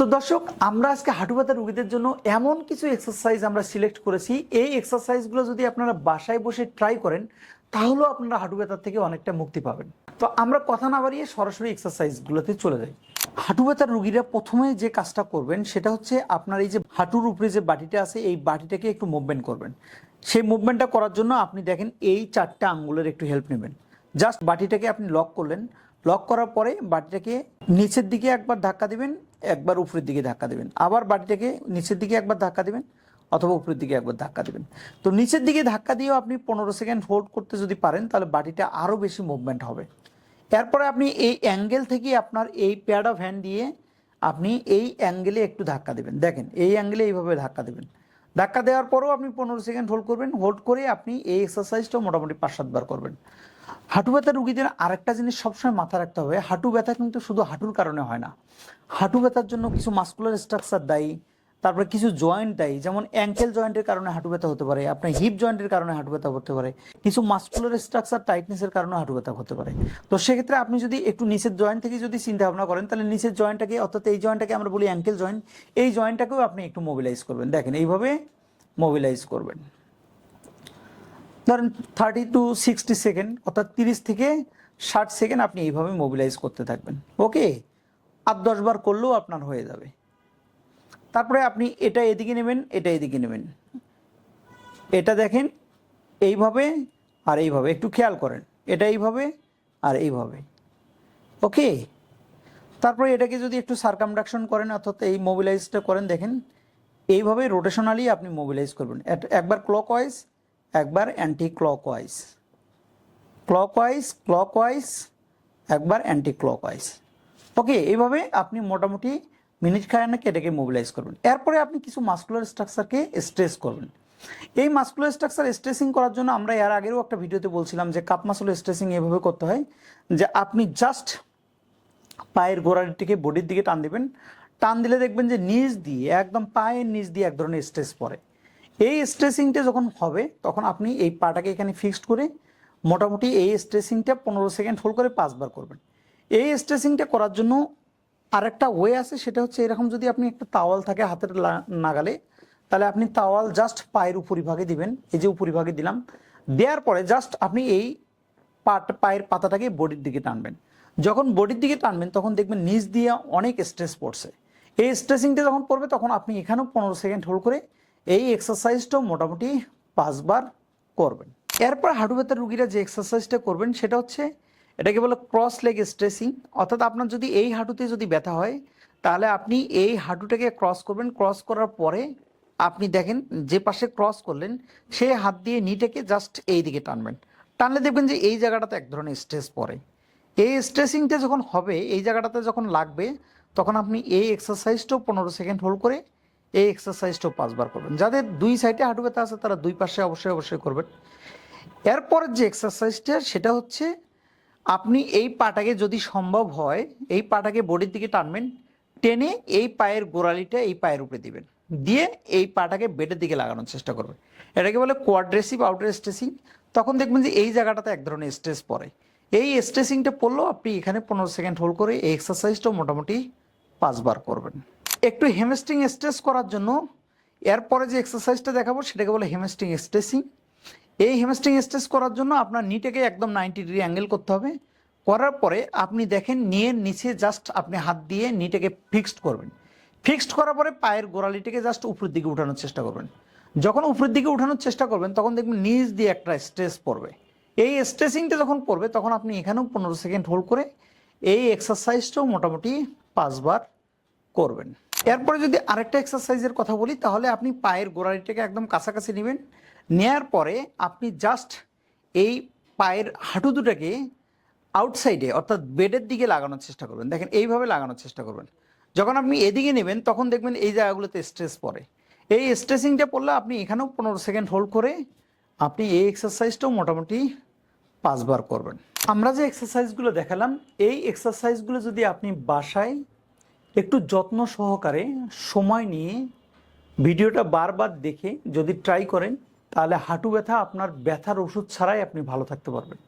তো দর্শক, আমরা আজকে হাঁটু ব্যথা রোগীদের জন্য এমন কিছু এক্সারসাইজ আমরা সিলেক্ট করেছি। এই এক্সারসাইজগুলো যদি আপনারা বাসায় বসে ট্রাই করেন, তাহলেও আপনারা হাঁটু থেকে অনেকটা মুক্তি পাবেন। তো আমরা কথা না বাড়িয়ে সরাসরি এক্সারসাইজগুলোতে চলে যাই। হাঁটু ব্যথার রুগীরা প্রথমে যে কাজটা করবেন, সেটা হচ্ছে আপনার এই যে হাঁটুর উপরে যে বাটিটা আছে, এই বাটিটাকে একটু মুভমেন্ট করবেন। সেই মুভমেন্টটা করার জন্য আপনি দেখেন এই চারটা আঙ্গুলের একটু হেল্প নেবেন। জাস্ট বাটিটাকে আপনি লক করলেন। লক করার পরে বাটিটাকে নিচের দিকে একবার ধাক্কা দিবেন। একবার উপরের দিকে ধাক্কা দেবেন। আবার বাটিটাকে নিচের দিকে একবার ধাক্কা দেবেন অথবা উপরের দিকে একবার ধাক্কা দেবেন। তো নিচের দিকে ধাক্কা দিয়েও আপনি পনেরো সেকেন্ড হোল্ড করতে যদি পারেন, তাহলে বাটিটা আরও বেশি মুভমেন্ট হবে। এরপরে আপনি এই অ্যাঙ্গেল থেকে আপনার এই প্যাড অফ হ্যান্ড দিয়ে আপনি এই অ্যাঙ্গেলে একটু ধাক্কা দেবেন। দেখেন, এই অ্যাঙ্গেলে এইভাবে ধাক্কা দেবেন। ধাক্কা দেওয়ার পরেও আপনি পনেরো সেকেন্ড হোল্ড করবেন। হোল্ড করে আপনি এই এক্সারসাইজটাও মোটামুটি পাঁচ সাতবার করবেন। হাঁটু ব্যথা রুগীদের আরেকটা জিনিস সবসময় মাথায় রাখতে হবে, হাঁটু ব্যথা কিন্তু শুধু হাঁটুর কারণে হয় না। হাঁটু ব্যথার জন্য কিছু মাস্কুলার স্ট্রাকচার দায়ী, তারপরে কিছু জয়েন্ট দায়ী, যেমন অ্যাঙ্কেল জয়েন্টের কারণে হাঁটু ব্যথা হতে পারে, আপনার হিপ জয়েন্টের কারণে হাঁটু ব্যথা হতে পারে, কিছু মাস্কুলার স্ট্রাকচার টাইটনেসের কারণে হাঁটু ব্যথা হতে পারে। তো সেক্ষেত্রে আপনি যদি একটু নিচের জয়েন্ট থেকে যদি চিন্তা ভাবনা করেন, তাহলে নিচের জয়েন্টটাকে অর্থাৎ এই জয়েন্টটাকে আমরা বলি অ্যাঙ্কেল জয়েন্ট এই জয়েন্টটাকেও আপনি একটু মোবিলাইজ করবেন। দেখেন, এইভাবে মোবিলাইজ করবেন। ধরেন থার্টি টু সিক্সটি সেকেন্ড অর্থাৎ তিরিশ থেকে ষাট সেকেন্ড আপনি এইভাবে মোবিলাইজ করতে থাকবেন। ওকে আর দশবার করলেও আপনার হয়ে যাবে। তারপরে আপনি এটা এদিকে নেবেন, এটা এদিকে নেবেন। এটা দেখেন, এইভাবে আর এইভাবে। একটু খেয়াল করেন, এটা এইভাবে আর এইভাবে। ওকে তারপরে এটাকে যদি একটু সার্কামডাকশন করেন, অর্থাৎ এই মোবিলাইজটা করেন, দেখেন, এইভাবে রোটেশনালি আপনি মোবিলাইজ করবেন। এক- একবার ক্লকওয়াইজ একবার অ্যান্টি ক্লকওয়াইজ ক্লকওয়াইজ ক্লকওয়াইজ একবার অ্যান্টি ক্লকওয়াইজ ওকে এইভাবে আপনি মোটামুটি মিনিট খায়ানাকে এটাকে মোবিলাইজ করবেন। এরপরে আপনি কিছু মাস্কুলার স্ট্রাকচারকে স্ট্রেস করবেন। এই মাস্কুলার স্ট্রাকচার স্ট্রেসিং করার জন্য আমরা এর আগেও একটা ভিডিওতে বলছিলাম যে কাপ মাসুল স্ট্রেসিং এভাবে করতে হয় যে আপনি জাস্ট পায়ের গোড়ালিটিকে বডির দিকে টান দিবেন। টান দিলে দেখবেন যে নিচ দিয়ে, একদম পায়ের নিচ দিয়ে এক ধরনের স্ট্রেস পড়ে। এই স্ট্রেসিংটা যখন হবে, তখন আপনি এই পাটাকে এখানে ফিক্সড করে মোটামুটি এই স্ট্রেসিংটা পনেরো সেকেন্ড হোল্ড করে পাঁচবার করবেন। এই স্ট্রেসিংটা করার জন্য আরেকটা ওয়ে আছে, সেটা হচ্ছে এরকম যদি আপনি একটা তাওয়াল থাকে হাতের নাগালে, তাহলে আপনি তাওয়াল জাস্ট পায়ের উপরিভাগে দিবেন। এই যে উপরিভাগে দিলাম, দেওয়ার পরে জাস্ট আপনি এই পাট পায়ের পাতাটাকে বডির দিকে টানবেন। যখন বডির দিকে টানবেন, তখন দেখবেন নিচ দিয়ে অনেক স্ট্রেস পড়ছে। এই স্ট্রেসিংটা যখন পড়বে, তখন আপনি এখানেও পনেরো সেকেন্ড হোল্ড করে এই এক্সারসাইজটাও মোটামুটি পাঁচবার করবেন। এরপর হাঁটু ব্যথার রুগীরা যে এক্সারসাইজটা করবেন, সেটা হচ্ছে এটাকে বলে ক্রস লেগ স্ট্রেসিং অর্থাৎ আপনার যদি এই হাঁটুতে যদি ব্যথা হয়, তাহলে আপনি এই হাঁটুটাকে ক্রস করবেন। ক্রস করার পরে আপনি দেখেন যে পাশে ক্রস করলেন সেই হাত দিয়ে নিটেকে জাস্ট এই দিকে টানবেন। টানলে দেখবেন যে এই জায়গাটাতে এক ধরনের স্ট্রেস পড়ে। এই স্ট্রেসিংটা যখন হবে, এই জায়গাটাতে যখন লাগবে, তখন আপনি এই এক্সারসাইজটাও পনেরো সেকেন্ড হোল্ড করে এই এক্সারসাইজটাও পাঁচবার করবেন। যাদের দুই সাইডে হাঁটু ব্যথা আছে, তারা দুই পাশে অবশ্যই অবশ্যই করবেন। এরপরের যে এক্সারসাইজটা সেটা হচ্ছে আপনি এই পাটাকে যদি সম্ভব হয়, এই পাটাকে বডির দিকে টানবেন, টেনে এই পায়ের গোড়ালিটা এই পায়ের উপরে দিবেন। দিয়ে এই পাটাকে বেডের দিকে লাগানোর চেষ্টা করবেন। এটাকে বলে কোয়াড্রেসিভ আউটার স্ট্রেসিং তখন দেখবেন যে এই জায়গাটাতে এক ধরনের স্ট্রেস পড়ে। এই স্ট্রেসিংটা পড়লেও আপনি এখানে পনেরো সেকেন্ড হোল্ড করে এই এক্সারসাইজটাও মোটামুটি পাঁচবার করবেন। একটু হেমেস্টিং স্ট্রেস করার জন্য এরপরে যে এক্সারসাইজটা দেখাবো সেটাকে বলে হেমেস্টিং স্ট্রেসিং এই হেমস্ট্রিং স্ট্রেস করার জন্য আপনার নিটেকে একদম নাইনটি ডিগ্রি অ্যাঙ্গেল করতে হবে। করার পরে আপনি দেখেন নিয়ের নিচে জাস্ট আপনি হাত দিয়ে নিটেকে ফিক্সড করবেন। ফিক্সড করার পরে পায়ের গোড়ালিটাকে জাস্ট উপরের দিকে উঠানোর চেষ্টা করবেন। যখন উপরের দিকে উঠানোর চেষ্টা করবেন, তখন দেখবেন নিচ দিয়ে একটা স্ট্রেস পড়বে। এই স্ট্রেসিংটা যখন পড়বে, তখন আপনি এখানেও পনেরো সেকেন্ড হোল্ড করে এই এক্সারসাইজটাও মোটামুটি পাঁচবার করবেন। এরপরে যদি আরেকটা এক্সারসাইজের কথা বলি, তাহলে আপনি পায়ের গোড়ালিটাকে একদম কাছাকাছি নেবেন। নেয়ার পরে আপনি জাস্ট এই পায়ের হাঁটু দুটাকে আউটসাইডে অর্থাৎ বেডের দিকে লাগানোর চেষ্টা করবেন। দেখেন, এইভাবে লাগানোর চেষ্টা করবেন। যখন আপনি এদিকে নেবেন, তখন দেখবেন এই জায়গাগুলোতে স্ট্রেস পড়ে। এই স্ট্রেসিংটা পড়লে আপনি এখানেও পনেরো সেকেন্ড হোল্ড করে আপনি এই এক্সারসাইজটাও মোটামুটি পাঁচবার করবেন। আমরা যে এক্সারসাইজগুলো দেখালাম, এই এক্সারসাইজগুলো যদি আপনি বাসায় একটু যত্ন সহকারে সময় নিয়ে ভিডিওটা বারবার দেখে যদি ট্রাই করেন, তাহলে হাঁটু ব্যথা আপনার ব্যথার ওষুধ ছাড়াই আপনি ভালো থাকতে পারবেন।